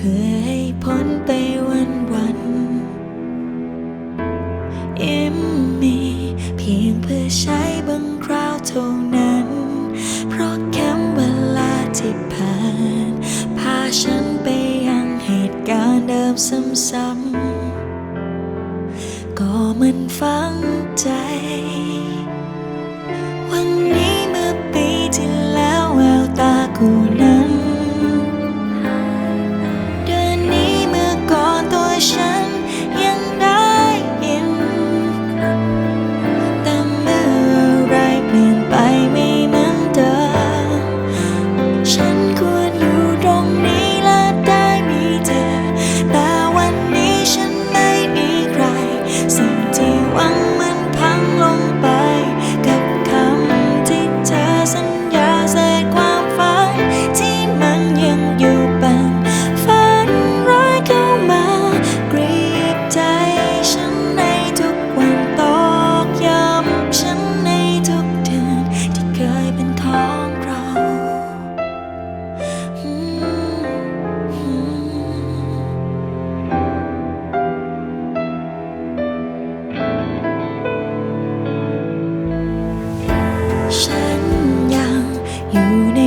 เพื่อให้พ้นไปวันวันยิ้มมีเพียงเพื่อใช้บางคราวเท่านั้น เพราะแค่เวลาที่ผ่านพาฉันไปยังเหตุการณ์เดิมซ้ำๆก็มันฟังใจ เป็นของเราฉันยังอยู่ใน